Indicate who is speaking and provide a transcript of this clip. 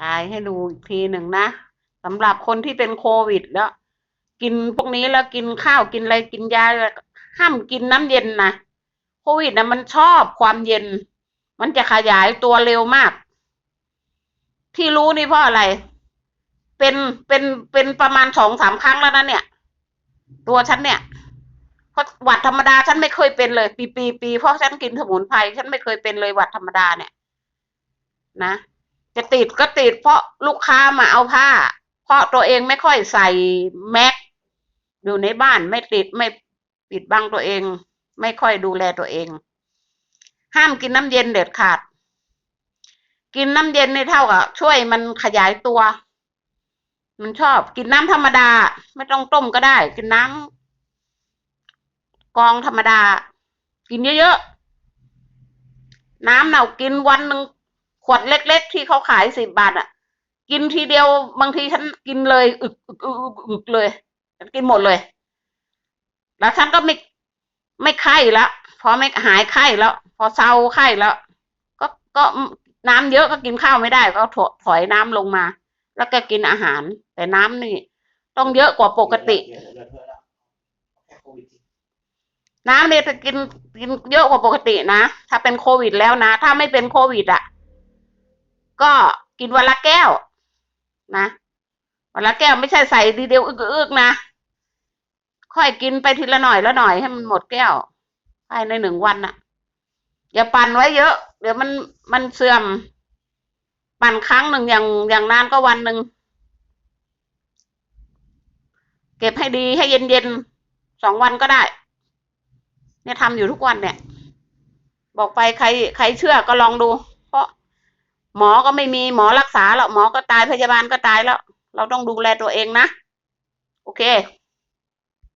Speaker 1: ตายให้ดูอีกทีหนึ่งนะสำหรับคนที่เป็นโควิดแล้ว กินพวกนี้แล้วกินข้าวกินอะไรกินยาห้ามกินน้ำเย็นนะโควิดนะมันชอบความเย็น มันจะขยายตัวเร็วมาก ที่รู้นี่เพราะอะไร เป็นเป็นเป็นประมาณสองสามครั้งแล้วนะเนี่ย ตัวฉันเนี่ยเพราะหวัดธรรมดาฉันไม่เคยเป็นเลย ปีปีปีเพราะฉันกินสมุนไพรฉันไม่เคยเป็นเลยหวัดธรรมดาเนี่ย นะ จะติดก็ติดเพราะลูกค้ามาเอาผ้า เพราะตัวเองไม่ค่อยใส่แม็กอยู่ในบ้านไม่ติดไม่ปิดบังตัวเอง ไม่ค่อยดูแลตัวเอง ห้ามกินน้ำเย็นเด็ดขาด กินน้ำเย็นในเท่ากับช่วยมันขยายตัว มันชอบกินน้ำธรรมดา ไม่ต้องต้มก็ได้ กินน้ำกองธรรมดา กินเยอะๆน้ำเน่ากินวันหนึ่ง ขวดเล็ก ๆ ที่เขาขายสิบบาทอะ กินทีเดียวบางทีฉันกินเลย อึกอึกอึกอึกอกเลยฉันกินหมดเลย แล้วฉันก็ไม่ไม่ไข้แล้วพอไม่หายไข้แล้ว พอเศร้าไข้แล้ว ก็ก็น้ำเยอะก็กินข้าวไม่ได้ ก็ถถอยน้ำลงมา แล้วก็กินอาหาร แต่น้ำนี่ ต้องเยอะกว่าปกติ น้ำเนี่ยจะกินกินเยอะกว่าปกตินะ ถ้าเป็นโควิดแล้วนะ ถ้าไม่เป็นโควิดอะ ก็กินวันละแก้ว นะวันละแก้วไม่ใช่ใส่ทีเดียวอึกๆนะค่อยกินไปทีละหน่อยละหน่อยให้มันหมดแก้วภายในหนึ่งวันน่ะ อย่าปั่นไว้เยอะ เดี๋ยวมันมันเสื่อม ปั่นครั้งหนึ่งอย่างอย่างนานก็วันหนึ่งเก็บให้ดีให้เย็นเย็นๆสองวันก็ได้ เนี่ยทำอยู่ทุกวันเนี่ย บอกไปใครใครเชื่อก็ลองดู หมอก็ไม่มีหมอรักษาหรอกหมอก็ตายพยาบาลก็ตายแล้ว เราต้องดูแลตัวเองนะ โอเค